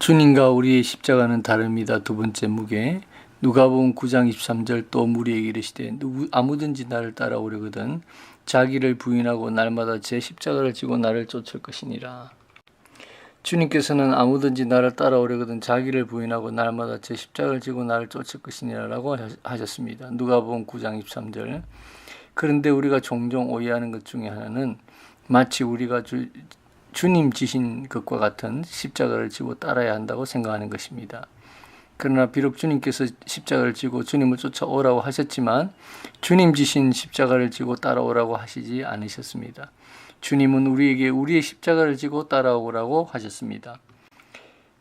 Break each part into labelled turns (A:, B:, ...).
A: 주님과 우리의 십자가는 다릅니다. 두 번째 무게. 누가복음 9장 23절 또 무리에게 이르시되 누구 아무든지 나를 따라오려거든 자기를 부인하고 날마다 제 십자가를 지고 나를 쫓을 것이니라. 주님께서는 아무든지 나를 따라오려거든 자기를 부인하고 날마다 제 십자가를 지고 나를 쫓을 것이니라라고 하셨습니다. 누가복음 9장 23절. 그런데 우리가 종종 오해하는 것 중에 하나는 마치 우리가 주, 주님 지신 것과 같은 십자가를 지고 따라야 한다고 생각하는 것입니다. 그러나 비록 주님께서 십자가를 지고 주님을 쫓아오라고 하셨지만 주님 지신 십자가를 지고 따라오라고 하시지 않으셨습니다. 주님은 우리에게 우리의 십자가를 지고 따라오라고 하셨습니다.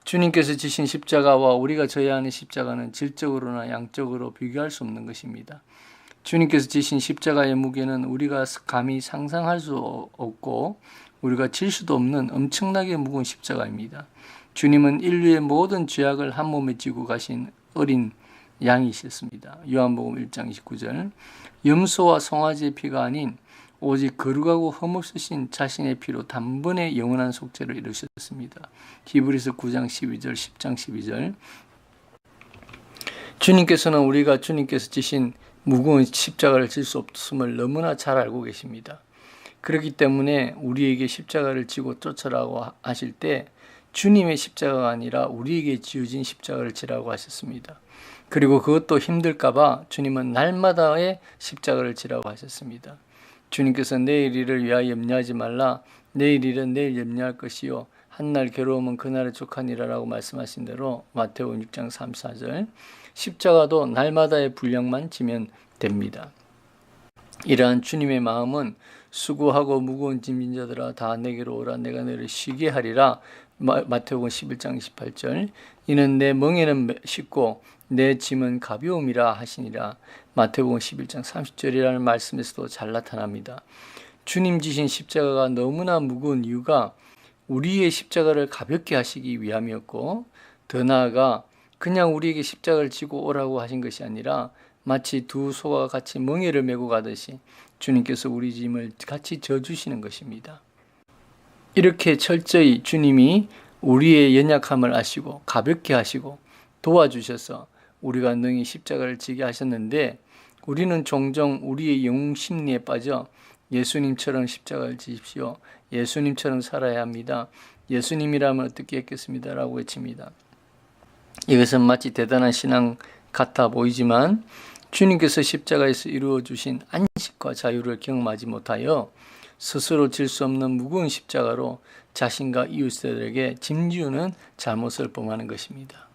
A: 주님께서 지신 십자가와 우리가 져야 하는 십자가는 질적으로나 양적으로 비교할 수 없는 것입니다. 주님께서 지신 십자가의 무게는 우리가 감히 상상할 수 없고 우리가 질 수도 없는 엄청나게 무거운 십자가입니다. 주님은 인류의 모든 죄악을 한 몸에 지고 가신 어린 양이셨습니다. 요한복음 1장 29절. 염소와 송아지의 피가 아닌 오직 거룩하고 흠없으신 자신의 피로 단번에 영원한 속죄를 이루셨습니다. 히브리서 9장 12절, 10장 12절. 주님께서는 우리가 주님께서 지신 무거운 십자가를 질 수 없음을 너무나 잘 알고 계십니다. 그렇기 때문에 우리에게 십자가를 지고 쫓아라고 하실 때 주님의 십자가가 아니라 우리에게 지어진 십자가를 지라고 하셨습니다. 그리고 그것도 힘들까봐 주님은 날마다의 십자가를 지라고 하셨습니다. 주님께서 내일 일을 위하여 염려하지 말라. 내일 일은 내일 염려할 것이요. 한날 괴로움은 그날의 족하니라라고 말씀하신 대로 마태복음 6장 3, 4절 십자가도 날마다의 분량만 지면 됩니다. 이러한 주님의 마음은 수고하고 무거운 짐진 자들아 다 내게로 오라. 내가 너를 쉬게 하리라. 마태복음 11장 28절. 이는 내 멍에는 쉽고 내 짐은 가벼움이라 하시니라. 마태복음 11장 30절이라는 말씀에서도 잘 나타납니다. 주님 지신 십자가가 너무나 무거운 이유가 우리의 십자가를 가볍게 하시기 위함이었고 더 나아가 그냥 우리에게 십자가를 지고 오라고 하신 것이 아니라 마치 두 소가 같이 멍에를 메고 가듯이 주님께서 우리 짐을 같이 져주시는 것입니다. 이렇게 철저히 주님이 우리의 연약함을 아시고 가볍게 하시고 도와주셔서 우리가 능히 십자가를 지게 하셨는데 우리는 종종 우리의 영웅 심리에 빠져 예수님처럼 십자가를 지십시오. 예수님처럼 살아야 합니다. 예수님이라면 어떻게 했겠습니다. 라고 외칩니다. 이것은 마치 대단한 신앙 같아 보이지만 주님께서 십자가에서 이루어 주신 안식과 자유를 경험하지 못하여 스스로 질 수 없는 무거운 십자가로 자신과 이웃들에게 짐지우는 잘못을 범하는 것입니다.